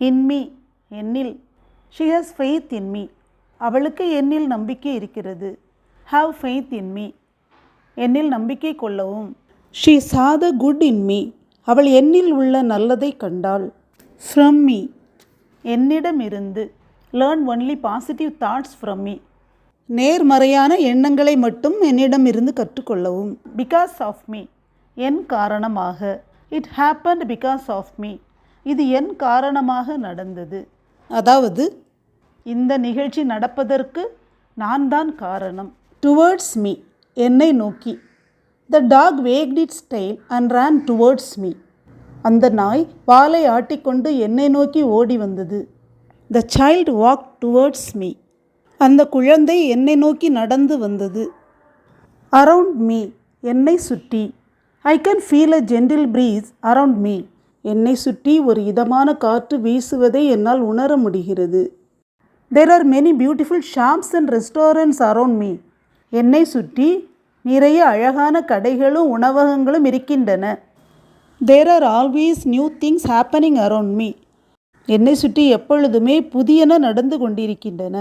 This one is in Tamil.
இன்மி என்னில் ஷி ஹஸ் ஃபெய்த் இன்மி அவளுக்கு என்னில் நம்பிக்கை இருக்கிறது. ஹாவ் ஃபெய்த் இன்மி என்னில் நம்பிக்கை கொள்ளவும். ஷீ சா த குட் இன்மி அவள் என்னில் உள்ள நல்லதை கண்டாள். ஃப்ரம் மீ என்னிடமிருந்து. Learn only positive thoughts from me நேர்மறையான எண்ணங்களை மட்டும் என்னிடமிருந்து கற்றுக்கொள்ளவும். பிகாஸ் ஆஃப் மீ என் காரணமாக. It happened because of me இது என் காரணமாக நடந்தது. அதாவது இந்த நிகழ்ச்சி நடப்பதற்கு நான் தான் காரணம். டுவர்ட்ஸ் மீ என்னை நோக்கி. The dog wagged its tail and ran towards me அந்த நாய் வாலை ஆட்டிக்கொண்டு என்னை நோக்கி ஓடி வந்தது. The child walk towards me அந்த குழந்தை என்னை நோக்கி நடந்து வந்தது. அரவுண்ட் மீ என்னை சுற்றி. I can feel a gentle breeze around me என்னை சுற்றி ஒரு இதமான காற்று வீசுவதை என்னால் உணர முடிகிறது. There are many beautiful shops and restaurants around me என்னை சுற்றி நிறைய அழகான கடைகளும் உணவகங்களும் இருக்கின்றன. There are always new things happening around me என்னை சுற்றி எப்பொழுதுமே புதியன நடந்து கொண்டிருக்கின்றன.